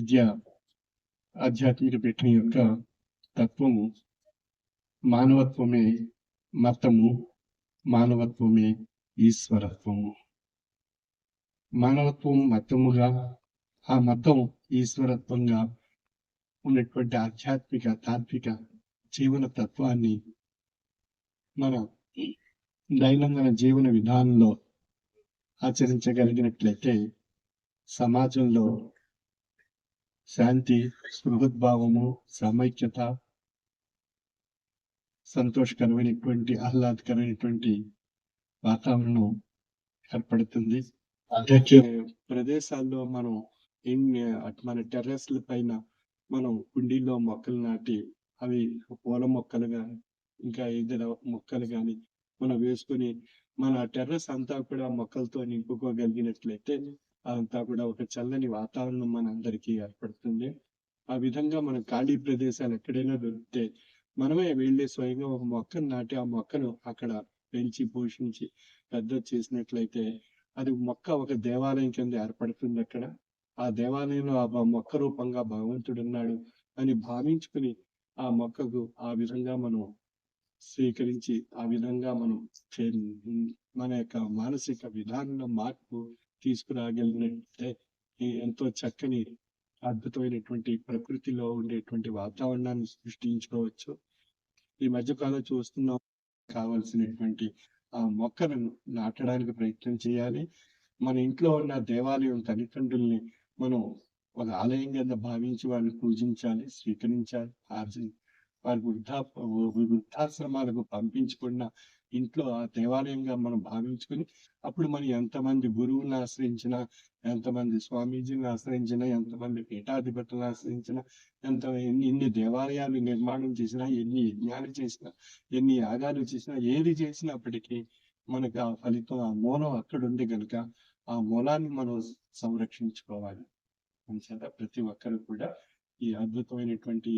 విద్య ఆధ్యాత్మిక పీఠం యొక్క తత్వము మానవత్వమే మతము మానవత్వమే ఈశ్వరత్వము. మానవత్వం మతముగా ఆ మతం ఈశ్వరత్వంగా ఉన్నటువంటి ఆధ్యాత్మిక తాత్విక జీవన తత్వాన్ని మన దైనందిన జీవన విధానంలో ఆచరించగలిగినట్లయితే సమాజంలో శాంతి సుహృద్భావము సమైక్యత సంతోషకరమైనటువంటి ఆహ్లాదకరమైనటువంటి వాతావరణం ఏర్పడుతుంది. ప్రదేశాల్లో మనం మన టెర్రస్ల పైన మనం కుండీల్లో మొక్కలు నాటి అవి పూల మొక్కలు కానీ ఇంకా ఇతర మొక్కలు కానీ మనం వేసుకొని మన టెర్రస్ అంతా కూడా మొక్కలతో నింపుకోగలిగినట్లయితే అదంతా కూడా ఒక చల్లని వాతావరణం మన అందరికీ ఏర్పడుతుంది. ఆ విధంగా మన ఖాళీ ప్రదేశాలు ఎక్కడైనా దొరికితే మనమే వెళ్ళి స్వయంగా ఒక మొక్కను నాటి ఆ మొక్కను అక్కడ పెంచి పోషించి పెద్ద చేసినట్లయితే అది మొక్క ఒక దేవాలయం కింద ఏర్పడుతుంది అక్కడ. ఆ దేవాలయంలో ఆ మొక్క రూపంగా భగవంతుడు ఉన్నాడు అని భావించుకుని ఆ మొక్కకు ఆ విధంగా మనం స్వీకరించి ఆ విధంగా మనం చే- మన యొక్క మానసిక విధానంలో మార్పు తీసుకురాగలిగినట్టే. ఎంతో చక్కని అద్భుతమైనటువంటి ప్రకృతిలో ఉండేటువంటి వాతావరణాన్ని సృష్టించుకోవచ్చు. ఈ మధ్యకాలం చూస్తున్నాం కావలసినటువంటి ఆ మొక్కలను నాటడానికి ప్రయత్నం చేయాలి. మన ఇంట్లో ఉన్న దేవాలయం తల్లిదండ్రుల్ని మనం ఒక ఆలయం కింద భావించి వారిని పూజించాలి స్వీకరించాలి ఆర్జి వారి వృద్ధా వృద్ధాశ్రమాలకు పంపించకుండా ఇంట్లో ఆ దేవాలయంగా మనం భావించుకొని అప్పుడు మనం ఎంతమంది గురువులను ఆశ్రయించినా ఎంతమంది స్వామీజీని ఆశ్రయించినా ఎంతమంది పీఠాధిపతులను ఆశ్రయించినా ఎంత ఎన్ని ఎన్ని దేవాలయాలు నిర్మాణం చేసినా ఎన్ని యజ్ఞాలు చేసినా ఎన్ని యాగాలు చేసినా ఏది చేసినప్పటికీ మనకు ఆ ఫలితం ఆ మూలం అక్కడ ఉంది కనుక ఆ మూలాన్ని మనం సంరక్షించుకోవాలి. అంచేత ప్రతి ఒక్కరు కూడా ఈ అద్భుతమైనటువంటి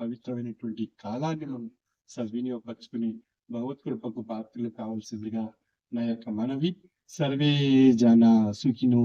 పవిత్రమైనటువంటి కాలాన్ని మనం సద్వినియోగపరచుకుని భగవత్ కృపకు పాత్రలు కావాల్సిందిగా నా యొక్క మనవి. సర్వే జన సుఖినో